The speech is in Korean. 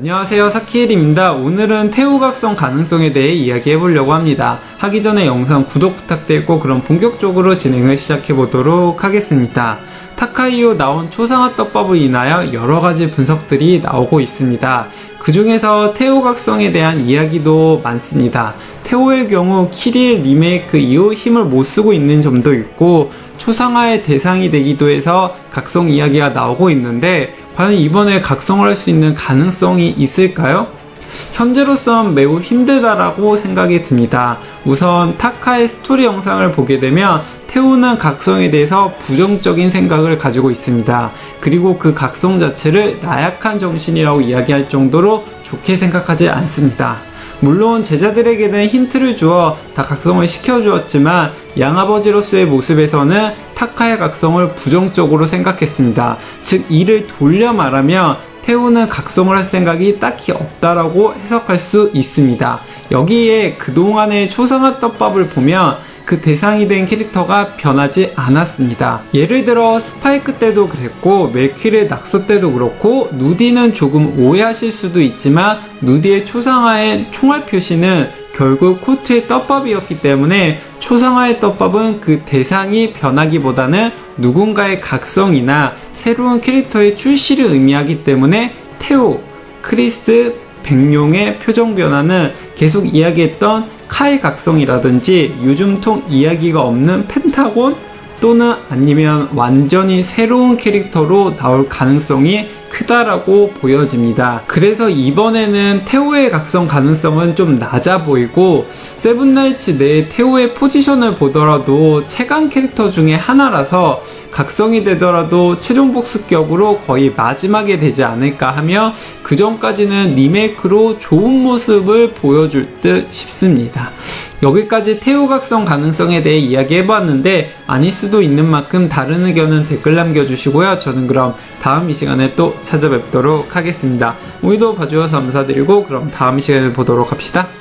안녕하세요 사키엘입니다. 오늘은 태호각성 가능성에 대해 이야기해 보려고 합니다. 하기 전에 영상 구독 부탁드리고 그럼 본격적으로 진행을 시작해 보도록 하겠습니다. 타카이오 나온 초상화 떡밥을 인하여 여러 가지 분석들이 나오고 있습니다. 그 중에서 태호각성에 대한 이야기도 많습니다. 태호의 경우 키릴 리메이크 이후 힘을 못 쓰고 있는 점도 있고 초상화의 대상이 되기도 해서 각성 이야기가 나오고 있는데 과연 이번에 각성을 할 수 있는 가능성이 있을까요? 현재로선 매우 힘들다라고 생각이 듭니다. 우선 타카의 스토리 영상을 보게 되면 태우는 각성에 대해서 부정적인 생각을 가지고 있습니다. 그리고 그 각성 자체를 나약한 정신이라고 이야기할 정도로 좋게 생각하지 않습니다. 물론 제자들에게는 힌트를 주어 다 각성을 시켜주었지만 양아버지로서의 모습에서는 타카의 각성을 부정적으로 생각했습니다. 즉 이를 돌려 말하면 태우는 각성을 할 생각이 딱히 없다라고 해석할 수 있습니다. 여기에 그동안의 초상화 떡밥을 보면 그 대상이 된 캐릭터가 변하지 않았습니다. 예를 들어 스파이크 때도 그랬고 멜퀴르 낙서 때도 그렇고 누디는 조금 오해하실 수도 있지만 누디의 초상화의 총알 표시는 결국 코트의 떡밥이었기 때문에 초상화의 떡밥은 그 대상이 변하기보다는 누군가의 각성이나 새로운 캐릭터의 출시를 의미하기 때문에 테오, 크리스, 백룡의 표정 변화는 계속 이야기했던 카이 각성이라든지 요즘 통 이야기가 없는 펜타곤 또는 아니면 완전히 새로운 캐릭터로 나올 가능성이 크다라고 보여집니다. 그래서 이번에는 태오의 각성 가능성은 좀 낮아 보이고 세븐나이츠 내 태오의 포지션을 보더라도 최강 캐릭터 중에 하나라서 각성이 되더라도 최종 복수격으로 거의 마지막에 되지 않을까 하며 그 전까지는 리메이크로 좋은 모습을 보여줄 듯 싶습니다. 여기까지 태우 각성 가능성에 대해 이야기해봤는데 아닐 수도 있는 만큼 다른 의견은 댓글 남겨주시고요. 저는 그럼 다음 이 시간에 또 찾아뵙도록 하겠습니다. 오늘도 봐주셔서 감사드리고 그럼 다음 시간에 보도록 합시다.